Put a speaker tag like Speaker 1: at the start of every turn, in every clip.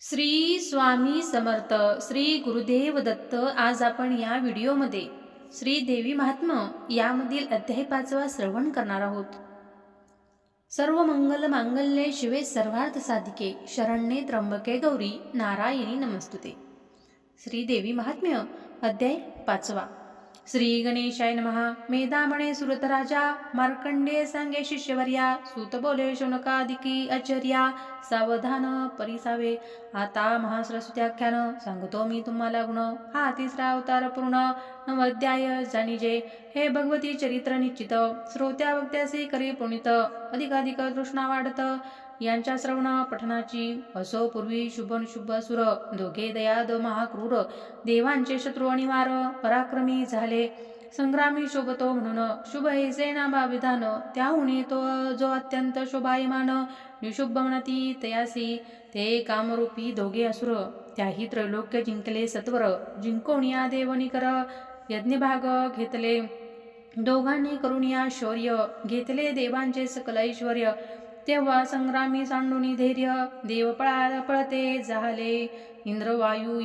Speaker 1: श्री स्वामी समर्थ श्री गुरुदेव दत्त आज आपण या व्हिडिओमध्ये श्री देवी महात्म्य यामधील अध्याय पाचवा श्रवण करणार आहोत. सर्व मंगल मांगल्ये शिवे सर्वार्थ साधिके शरण्ये त्र्यंबके गौरी नारायणी नमस्तुते. श्री देवी महात्म्य अध्याय पाचवा. श्री गणेशाय महा मेधामणे सुरतराजा मार्कंडे सांगे शिष्यवर्या सुत बोले शौनकादिकी आचार्या सावधान परिसावे. आता महासरस्वत्याख्यान सांगतो मी तुम्हाला गुण. हा तिसरा अवतार पूर्ण. नवध्याय जाणीजे. हे भगवती चरित्र निश्चित. श्रोत्या वक्त्यासी करी पुणित. अधिकाधिक तृष्णा वाढत. यांच्या श्रवण पठनाची असो पूर्वी शुभ शुभ सुर दोघे दयाद महाक्रूर. देवांचे शत्रू आणि वार पराक्रमी झाले. संग्रामी शोभतो म्हणून शुभ हे सेनाबा विधान. त्याहुनी तो जो अत्यंत शोभायमान. निशुभ म्हणती तयासी ते कामरूपी दोघे असुर. त्याही त्रैलोक्य जिंकले सत्वर. जिंकोनिया देवनी कर यज्ञभाग घेतले. दोघांनी करुणिया शौर्य. घेतले देवांचे सकल ऐश्वर्य तेव्हा संग्रामी सांडुनी धैर्य देव पळा पळते झाले इंद्र वायू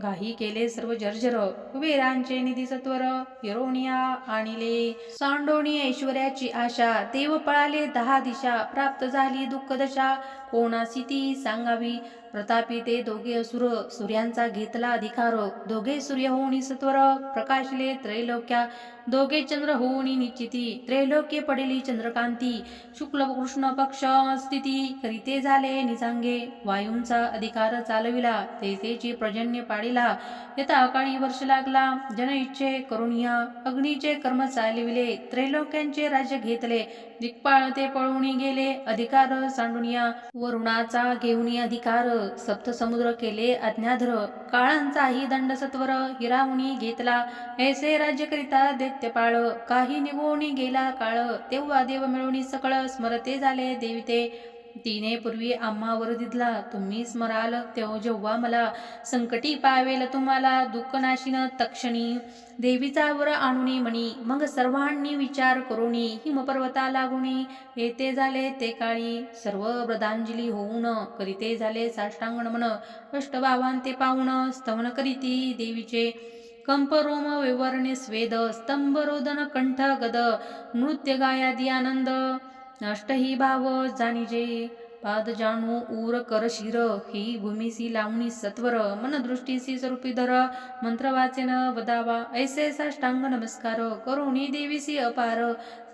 Speaker 1: घाही केले सर्व जर्जर. कुबेरांचे निधी सत्वर हिरोनिया आणिले. सांडोणी ऐश्वर्याची आशा देव पळाले दहा दिशा. प्राप्त झाली दुःख दशा. कोणासी ती सांगावी? प्रतापी ते दोघे असुर सूर्यांचा घेतला अधिकार. दोघे सूर्य होऊनी सत्वर प्रकाशले त्रैलोक्या. दोघे चंद्र होऊनी निश्चिती. त्रैलोक्य पडेली चंद्रकांती. शुक्ल कृष्ण पक्ष स्थिती. करीते झाले निसांगे वायूंचा अधिकार चालविला. तेथेची प्रजन्य पाडिला यथा अकाळी वर्ष लागला. जन इच्छे करुणिया. अग्नीचे कर्म चालविले. त्रैलोक्यांचे राज्य घेतले. दिक्पाळ ते पळून गेले. अधिकार सांडुनिया वरुणाचा घेऊन अधिकार. सप्त समुद्र केले अज्ञाधर. काळांचाही दंड सत्वर हिरावणी घेतला. ऐसे राज्य करिता दैत्यपाळ. काही निघून गेला काळ. तेव्हा देव मिळवणी सकळ स्मरते झाले देविते. तिने पूर्वी आम्हावर दिदला तुम्ही स्मराल तेव्हा जेव्हा मला संकटी पावेल तुम्हाला दुःख नाशिन तक्षणी. देवीचा वर आणुनी म्हणी मग सर्वांनी विचार करुणी हिमपर्वता लागुनी. येते झाले ते काळी सर्व व्रदांजली होऊन करीते झाले साष्टांग नमन अष्टभावान ते पाहुण स्तवन करीती देवीचे. कंप रोम विवरणे स्वेद स्तंभ रोदन कंठ गद नृत्य गायादी आनंद. अष्टही भाव जाणीजे. पाद जाणू ऊर कर शिर ही भूमीसी लावणी सत्वर. मन दृष्टीसी स्वरूपी धर मंत्र वाचेन वदावा. ऐसे साष्टांग नमस्कार करुणी देवीसी अपार.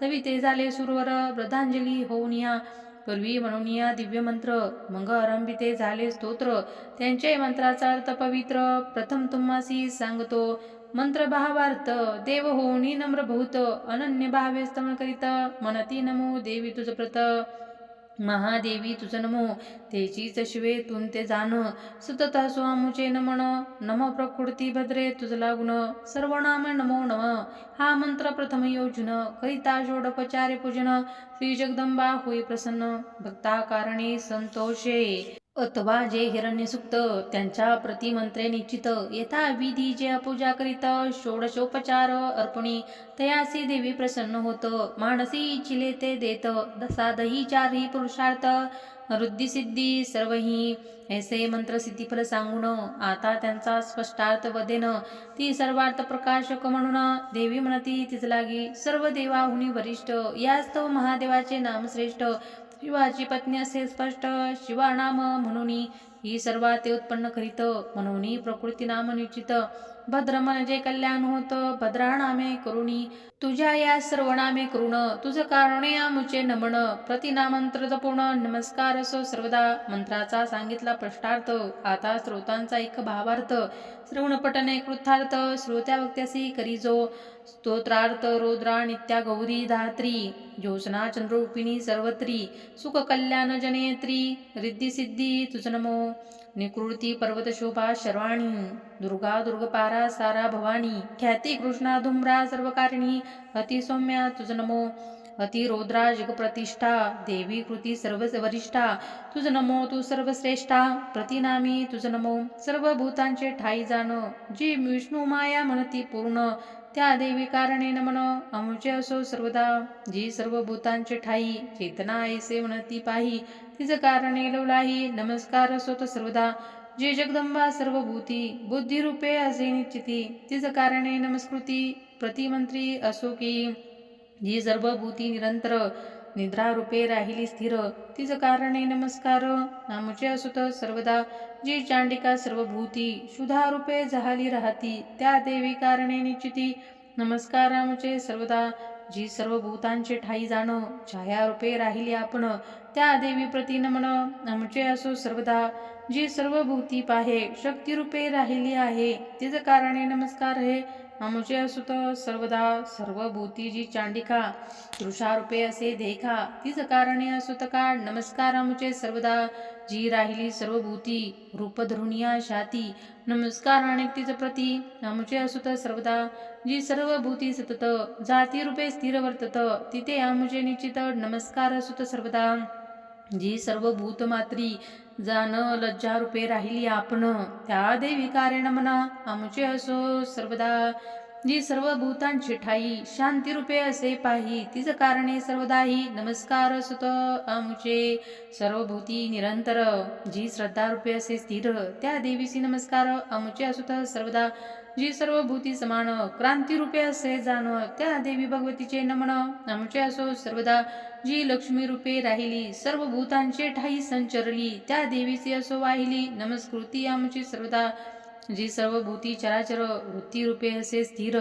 Speaker 1: सविते झाले सुरवर ब्रधांजली होऊनिया. पूर्वी म्हणूनिया दिव्य मंत्र मंग आरंभिते झाले स्तोत्र. त्यांचे मंत्राचा अर्थ पवित्र. प्रथम तुम्हासी सांगतो मंत्र भावार्थ देव होणी नम्र बहुत अनन्य भावे स्तवन करीत मनती नमो देवी तुझ प्रत महादेवी तुझ नमो तेचीच शिवे तुन ते जाण सुतता स्वामुचे नमन नम प्रकृती भद्रे तुझ लागुण सर्वनाम नमो नम। हा मंत्र प्रथम योजन करिता षोडपचारे पूजन। श्री जगदंबा होई प्रसन्न भक्ता कारणे संतोषे। अथवा जे हिरण्य सुक्त त्यांच्या प्रतिमंत्रे निश्चित यथा विधी जे पूजा करीत षोडशोपचार अर्पणी तयासी देवी प्रसन्न होत मानसी इच्छिले ते देत साधही चारही पुरुषार्थ रुद्धिसिद्धी सिद्धी सर्वही ऐसे मंत्र सिद्धिफल सांगून आता त्यांचा स्पष्टार्थ वदेन ती सर्वार्थ प्रकाशक म्हणून देवी म्हणती तिथलागी सर्व देवाहुनी वरिष्ठ यास्तव महादेवाचे नाम श्रेष्ठ शिवाची पत्नी असे स्पष्ट शिवानाम म्हणून ही सर्वात ते उत्पन्न करीत म्हणून प्रकृती नाम निश्चित भद्र म्हणजे कल्याण होत भद्रा नामे करुणी. तुझ्या या सर्वनामे करुण तुझं कारणे आमुचे नमन. प्रतिनामंत्र जपून नमस्कार असो सर्वदा. मंत्राचा सांगितला प्रश्नार्थ आता स्रोतांचा एक भावार्थ. श्रवणपटने कृथार्थ श्रोत्या वक्त्यासी करीजो स्तोत्रार्थ रोद्रा नित्या गौरी धात्री. ज्योत्स्ना चंद्ररूपिणी सर्वत्री. सुख कल्याण जनेत्री. रिद्धी सिद्धी तुझ नमो. निकृती पर्वत शोभा शर्वाणी दुर्गा दुर्गपारा सारा भवानी ख्याती कृष्णा धुम्रा सर्वकारिणी अति सौम्या तुझ नमो अतिरोद्रा जगप्रतिष्ठा देवी कृती सर्व वरिष्ठा तुझ नमो तू सर्वश्रेष्ठा प्रतिनामी तुझ नमो सर्व भूतांचे ठाई जाण जी विष्णू माया म्हणती पूर्ण त्या देवी कारणे नमन अमुचे असो सर्वदा जी सर्व भूतांचे ठाई चेतना ऐसे म्हणती पाही तिचं कारणे लवलाही नमस्कार असोत सर्वदा. जे जगदंबा सर्वभूती. बुद्धिरूपे असे निश्चिती. तिचं कारणे नमस्कृती. प्रतिमंत्री असो की जी सर्व भूती निरंतर निद्रा रूपे राहिली स्थिर. तिचं कारणे नमस्कार. नामचे असुत सर्वदा. जी चांडिका सर्व भूती रूपे झाली राहती. त्या देवी कारणे निश्चिती. नमस्कार आमचे सर्वदा. जी सर्व भूतांचे ठाई जाणं छाया रूपे राहिली आपण त्या देवी प्रती नमन आमचे असो सर्वदा. जी सर्व भूती पाहे शक्ती रूपे राहिली आहे तिचं कारणे नमस्कार हे ममुचे असुत सर्वदा सर्व भूती जी चांडिका तृषारूपे असे देखा. तिचं कारणे असुत का? नमस्कार अमुचे सर्वदा जी राहिली सर्व भूती शाती. नमस्कार आणि तिचं प्रती. अमुचे असुत सर्वदा जी सर्व भूती सतत जाती रूपे स्थिर वर्तत तिथे आमचे निश्चित नमस्कार असुत सर्वदा. जी सर्व भूतमात्री जाण लज्जा रूपे राहिली आपण. त्या देवी कारण म्हणा आमचे असो सर्वदा. जी सर्व भूतांची ठाई शांती रूपे असे पाही तिचं कारणे सर्वदाही नमस्कार सुत आमचे. सर्व भूती निरंतर जी श्रद्धा रूपे असे स्थिर त्या देवीची नमस्कार आमचे असुत सर्वदा. जी सर्व भूती समान क्रांती रूपे असे जाण त्या देवी भगवतीचे नमन आमचे असो सर्वदा. जी लक्ष्मी रूपे राहिली सर्व भूतांचे ठाई संचरली त्या देवीची असो वाहिली नमस्कृती आमची सर्वदा. जी सर्व भूती चराचर वृत्ती रूपे असे स्थिर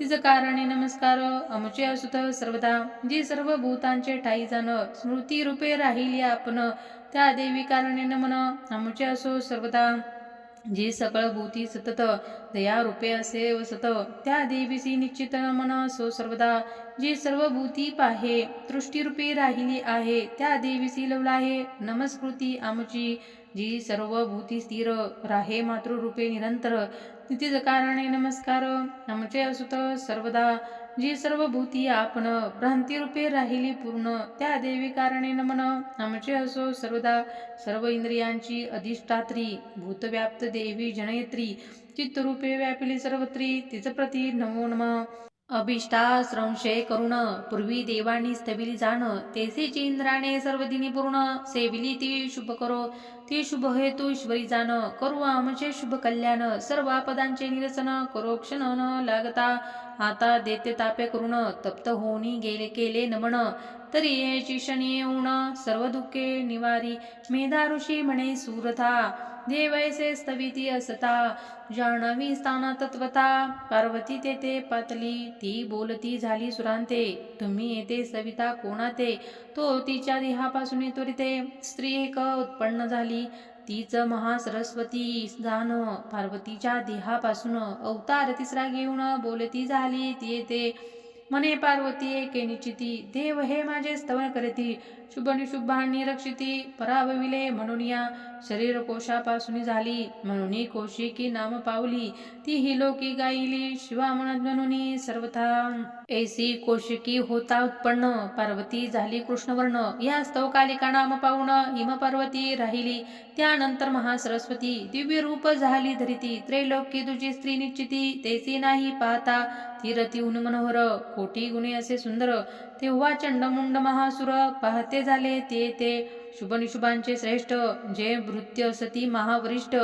Speaker 1: तिचं कारणे नमस्कार अमुचे असुत सर्वदा. जी सर्व भूतांचे ठाई जाण स्मृती रूपे राहिली आपण त्या देवी कारणे नमन आमचे असो सर्वदा. जी सकळ भूती सतत दया रूपे असे वसत त्या देवीसी निश्चित मन सो सर्वदा. जी सर्व भूती पाहे तृष्टीरूपे राहिली आहे त्या देवीसी लवला आहे नमस्कृती आमची. जी सर्व भूती स्थिर राहे मातृरूपे निरंतर. तिथेच कारणे नमस्कार. आमचे असुत सर्वदा. जी सर्व भूती आपण भ्रांतीरूपे राहिली पूर्ण त्या देवी कारणे नमन. आमचे असो सर्वदा सर्व इंद्रियांची अधिष्ठात्री भूतव्याप्त देवी जनयत्री चित्तरूपे व्यापिली सर्वत्री तिचं प्रती नमो नम. अभिष्टा संशय करुण पूर्वी देवानी स्थविली जाण तेसेची इंद्राने सर्व दिनी पूर्ण सेविली ती शुभ करो. ती शुभ हेतु ईश्वरी जाण करू आमचे शुभ कल्याण. सर्व आपदांचे निरसन करो क्षण न लागता. आता देते तापे करुण तप्त होनी गेले केले नमन. तरी याची क्षणी येऊन सर्व दुःखे निवारी. मेधा ऋषी म्हणे सुरथा देवैसे स्तविती असता. जाणवी स्थान तत्वता. पार्वती तेथे पातली ती बोलती झाली सुरांते. तुम्ही येते सविता कोणाते? तो तिच्या देहापासून त्वरिते स्त्री एक उत्पन्न झाली. तीच महासरस्वती जाण पार्वतीच्या देहापासून अवतार तिसरा घेऊन बोलती झाली ती येते मने पार्वती एके निश्चिती देव हे माझे स्तवन करती शुभनिशुभांनी रक्षिती पराभविले म्हणून या शरीर कोशापासून झाली म्हणून कोशिकी नाम पावली ती ही लोकी गायली शिवा म्हणत म्हणून सर्वथा. ऐसी कोशिकी होता उत्पन्न पार्वती झाली कृष्णवर्ण या स्तवकालिका नाम पाहुण हिम पार्वती राहिली त्यानंतर महासरस्वती दिव्य रूप झाली धरिती त्रैलोकी तुझी स्त्री निश्चिती तेसी नाही पाहता ती रती मनोहर कोटी गुणे असे सुंदर तेव्हा चंडमुंड महासुर पाहते झाले ते ते. शुभनिशुभांचे श्रेष्ठ जे भृत्य सती महावरिष्ठ.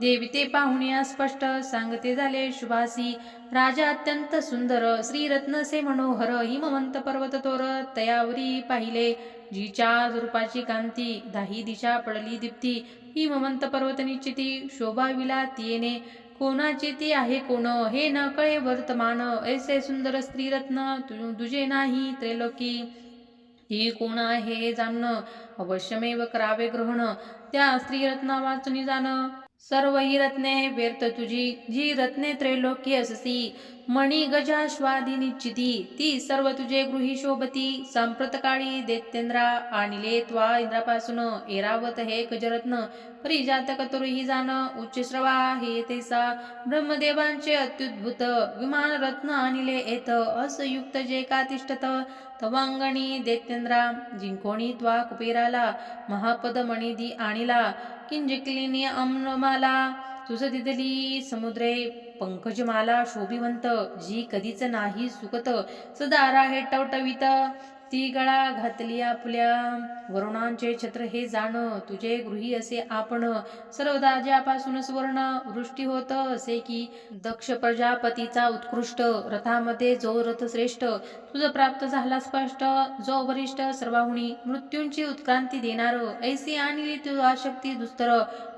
Speaker 1: देवी ते पाहुण्या स्पष्ट सांगते झाले शुभासी. राजा अत्यंत सुंदर श्रीरत्नसे मनोहर हिमवंत पर्वत तोर तयावरी पाहिले. जीच्या रूपाची कांती दाही दिशा पडली दीप्ती. हिमवंत पर्वत निश्चिती शोभाविला तियेने कोणाची ती आहे कोण? हे न कळे वर्तमान. ऐसे सुंदर स्त्रीरत्न तु तुझे नाही त्रैलोकी. ही कोण आहे हे जाणणं? अवश्यमेव करावे ग्रहण. त्या स्त्रीरत्ना वाचणी जाणं. सर्व ही रत्ने व्यर्थ तुझी जी रत्ने त्रैलोकी अससी मणी गजाश्वादी निश्चिती ती सर्व तुझे गृही शोभती सांप्रतकाळी दैत्येंद्रा आणिले त्वा इंद्रापासून एरावत हे गजरत्न परिजातक कतुरही जाण उच्च श्रवा हे तेसा ब्रह्मदेवांचे अत्युद्भुत विमान रत्न आणिले येत असयुक्त जे का तिष्ठत तवांगणी दैत्येंद्रा जिंकोणी त्वा कुपेराला महापद मणिदी आणिला किंजिकलिनी अम्रमाला सुसदिदली समुद्रे पंकजमाला शोभिवंत जी कधीच नाही सुकत. सदारा हे टवटवीत ती गळा घातली आपल्या वरुणांचे छत्र. हे जाण तुझे गृही असे आपण. सर्वदा ज्यापासून सुवर्ण वृष्टी होत असे की दक्ष प्रजापतीचा उत्कृष्ट रथामध्ये जो रथ श्रेष्ठ तुझं प्राप्त झाला स्पष्ट. जो वरिष्ठ सर्वाहुणी मृत्यूंची उत्क्रांती देणार ऐसी आणली तुझा शक्ती दुस्तर.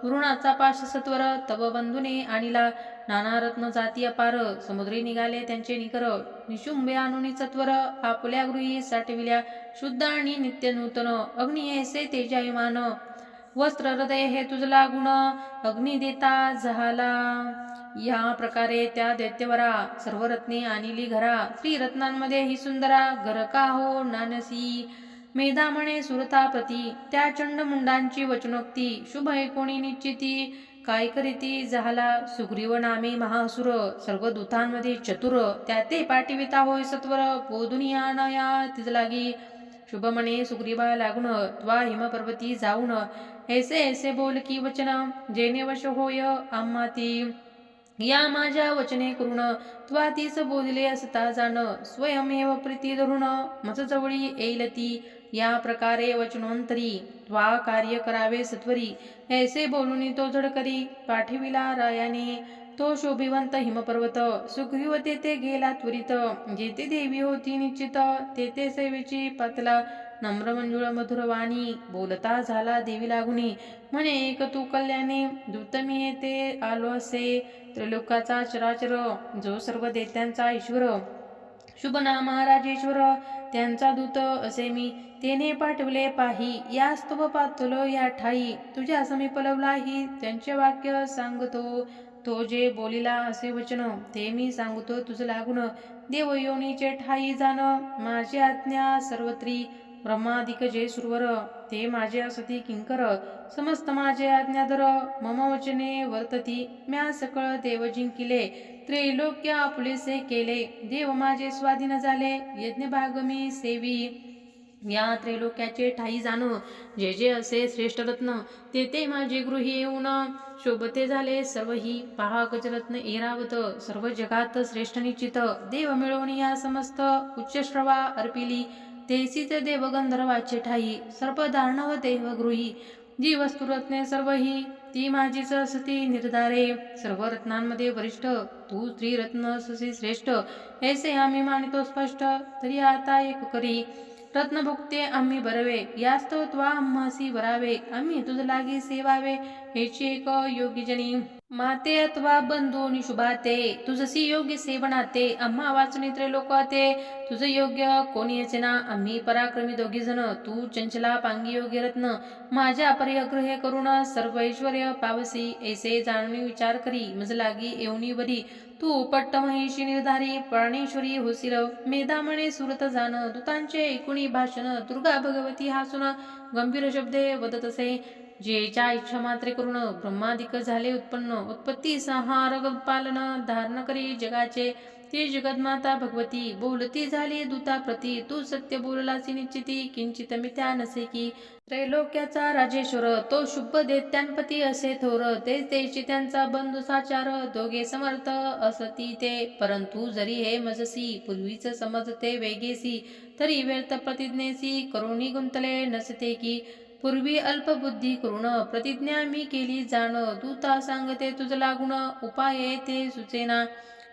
Speaker 1: वरुणाचा पाशसत्वर तव बंधुने आणिला नाना रत्न जाती अपार समुद्री निघाले त्यांचे निकर. निशुंभे अनुनी सत्वर आपल्या गृही साठविल्या. शुद्ध आणि नित्य नूतन अग्नि ऐसे तेजायमान वस्त्र हृदय हे तुझला गुण अग्नि देता झाला या प्रकारे त्या दैत्यवरा सर्व रत्ने आणली घरा. श्री रत्नांमध्ये ही सुंदरा गरका हो नानसी? मेधा म्हणे सुरता प्रती. त्या चंडमुंडांची वचनोक्ती. शुभ ऐकोणी निश्चिती? काय करीती झाला सुग्रीव नामे महासुर सर्व दूतांमध्ये चतुर त्या ते पाठविता होय सत्वर बोधुनिया नया तिज लागी शुभमने सुग्रीवा लागून त्वा हिमपर्वती जाऊन ऐसे ऐसे बोल की वचन जेने वश होय आम्हा ती. या माझ्या वचने करुण त्वा तीस बोलले असता जाण स्वयमेव प्रीती धरुण मज जवळी येईल ती. या प्रकारे वचनोंतरी वा कार्य करावे सत्वरी. ऐसे बोलून तो झडकरी पाठविला रायाने. तो शोभिवंत हिमपर्वत. सुग्रीव तेथे गेला त्वरित. जेथे देवी होती निश्चित तेथे सेवेची पातला. नम्र मंजुळ मधुर वाणी. बोलता झाला देवी लागुनी. म्हणे एक तू कल्याने दूत मी येते आलो असे. त्रिलोकाचा चराचर. जो सर्व देत्यांचा ईश्वर. शुभ नाम राजेश्वर. त्यांचा दूत असे मी. तेने पाठवले पाही. या स्तव पातलो या ठाई. तुझ्या समी पलवलाही त्यांचे वाक्य सांगतो. तो जे बोलिला असे वचन ते मी सांगतो तुझं लागून. देवयोनीचे ठाई जाण माझी आज्ञा सर्वत्री ब्रह्मादिक जे सुरवर ते माझे असती किंकर. समस्त माझे आज्ञाधर मम वचने वर्तती. म्या सकळ देव जिंकिले. त्रैलोक्य आपुलेसे केले. देव माझे स्वाधीन झाले. यज्ञ भाग मी सेवी. या त्रैलोक्याचे ठाई जाण. जे जे असे श्रेष्ठ रत्न ते ते माझे गृही येऊन. शोभते झाले सर्व ही पहा गजरत्न एरावत सर्व जगात श्रेष्ठ निश्चित. देव मिळवून या समस्त उच्चश्रवा अर्पिली. तेसीच देव गंधर्वाचे ठाई सर्प देवगृही जी वस्तुरत्ने सर्व ही ती माझीच असती निर्धारे सर्व रत्नांमध्ये वरिष्ठ तू स्त्रीरत्न ससी श्रेष्ठ ऐसे आम्ही मानितो स्पष्ट तरी आता एक करी रत्न भुक्ते आम्ही बरवे यास्तव त्वा आम्हासी वरावे आम्ही तुझ लागी सेवावे हेची एक योगीजनी माते अथवा बंधू निशुभाते तुझसी योग्य सेवनाते आम्हा वाचून त्रैलोकाते तुझ योग्य कोणी याचे ना आम्ही पराक्रमी दोघी जण तू चंचला पांगी योग्य रत्न माझ्या परिग्रहे करून सर्व ऐश्वर्य पावसी ऐसे जाणून विचार करी मज लागी येऊनी वरी तू पट्ट महिषी निर्धारी प्राणेश्वरी होसिर मेधा म्हणे सुरत जाण दूतांचे एकूणी भाषण दुर्गा भगवती हासून गंभीर शब्दे वदत असे जेच्या इच्छा मात्रे करून ब्रह्मादिक झाले उत्पन्न उत्पत्ती संहार पालन धारण करी जगाचे. ते जगदमाता भगवती बोलती झाली दूता प्रती. तू सत्य बोललासी निश्चिती किंचित मिथ्या नसे की. त्रैलोक्याचा राजेश्वर तो शुभ देत्यांपती असे थोर. ते तेची त्यांचा बंधू साचार दोघे समर्थ असती ते. परंतु जरी हे मजसी पूर्वीच समजते वेगेसी. तरी व्यर्थ प्रतिज्ञेसी करुणी गुंतले नसते की. पूर्वी अल्पबुद्धी करून प्रतिज्ञा मी केली जाण. दूता सांगते तुझ लागून उपाय ते सुचेना.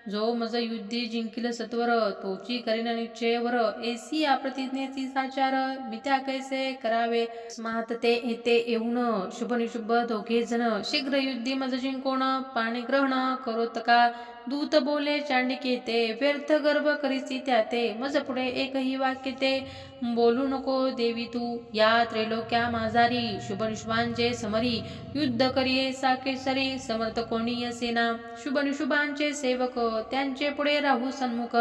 Speaker 1: जो मज युद्धे जिंकिल सत्वर तोची करीन निश्चयवर. एसी या प्रतिज्ञेची साचार मित्या कैसे करावे? स्मात ते येते येऊन. शुभ निशुभ दोघे जण. शीघ्र युद्धी मज जिंकोण पाणी ग्रहण करोत का? दूत बोले चांडिके ते व्यर्थ गर्भ करीसी त्या ते मज पुढे एकही वाक्य ते बोलू नको देवी तू या त्रैलोक्या माझारी शुभनुशुभांचे समरी युद्ध करिये साकेसरी समर्थ कोणी सेना शुभनुशुभांचे सेवक त्यांचे पुढे राहू सन्मुख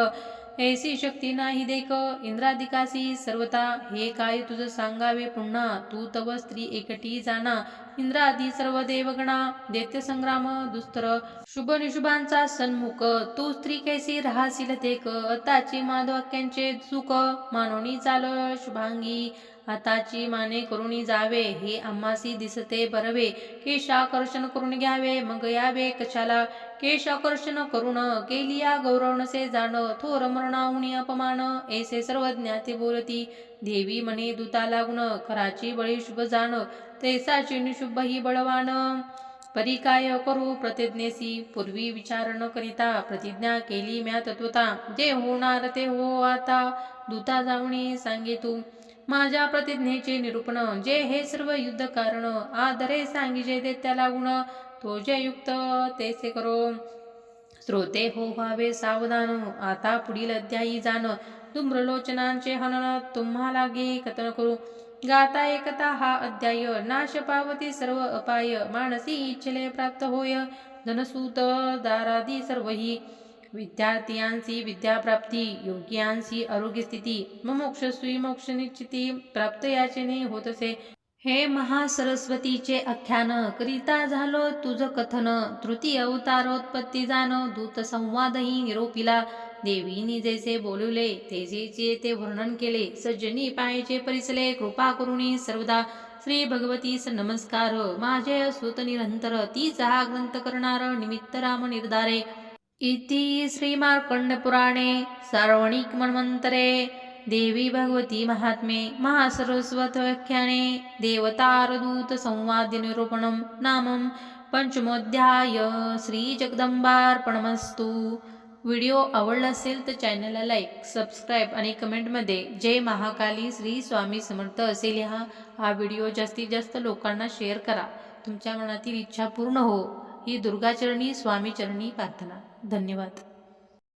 Speaker 1: ऐसी शक्ती नाही देख इंद्रादिकासी सर्वता हे काय तुझं सांगावे पुन्हा तू तव स्त्री एकटी जाना इंद्रादी सर्व देवगणा दैत्य संग्राम दुस्तर शुभ निशुभांचा सन्मुख. तो स्त्री कैसी राहशील तेक आताची माधवाक्यांचे चूक मानोनी चाल शुभांगी. आताची माने करुणी जावे हे आम्हासी दिसते बरवे. केशाकर्षण करून घ्यावे मग यावे कशाला? केशाकर्षण करून केलिया गौरवणसे जाण थोर मरणाहुनी अपमान. ऐसे सर्व ज्ञाते बोलती देवी म्हणे दूता लागून खराची बळी शुभ जाण तैसाची निशुभ ही बळवान. परी काय करू प्रतिज्ञेसी पूर्वी विचार न करिता प्रतिज्ञा केली म्या तत्वता. जे होणार ते हो आता दूता जावणी सांगे तू. माझ्या प्रतिज्ञेचे निरूपण जे हे सर्व युद्ध कारण आदरे सांगिजे दे त्याला गुण तो जे युक्त तेसे करो. श्रोते हो व्हावे सावधान आता पुढील अध्यायी जाण. धूम्रलोचनांचे हनन तुम्हाला गे कथन करू. गाता एकता हा अध्याय. नाश पावती सर्व अपाय. मानसी इच्छले प्राप्त होय. धनसूत दारादी सर्वही. विद्यार्थ्यांसी विद्याप्राप्ती. योग्यांसी आरोग्य स्थिती मोक्षस्वी मोक्ष निश्चिती. प्राप्त याचेने होतसे. हे महासरस्वतीचे आख्यान करिता झालो तुझ कथन तृतीय अवतारोत्पत्ती जाण दूत संवादही निरोपिला. देवीनी जैसे बोलवले तेजेचे ते वर्णन केले सज्जनी पायचे परिसले कृपा करुणी सर्वदा. श्री भगवतीस नमस्कार माझे सुत निरंतर तीच हा ग्रंथ करणार निमित्त राम निर्धारे. इति श्रीमार्कण्डपुराणे सार्वणिक मन्वन्तरे देवी भगवती महात्मे महासरस्वतव्याख्याने देवतारदूतसंवाद्यनिरूपणं नामं पंचमोऽध्याय श्रीजगदंबार्पणमस्तु व्हिडिओ आवडला असेल तर चॅनलला लाईक सबस्क्राईब आणि कमेंटमध्ये जय महाकाली श्री स्वामी समर्थ असे लिहा. हा व्हिडिओ जास्तीत जास्त लोकांना शेअर करा. तुमच्या मनातील इच्छा पूर्ण हो. ही दुर्गाचरणी स्वामीचरणी प्रार्थना. धन्यवाद.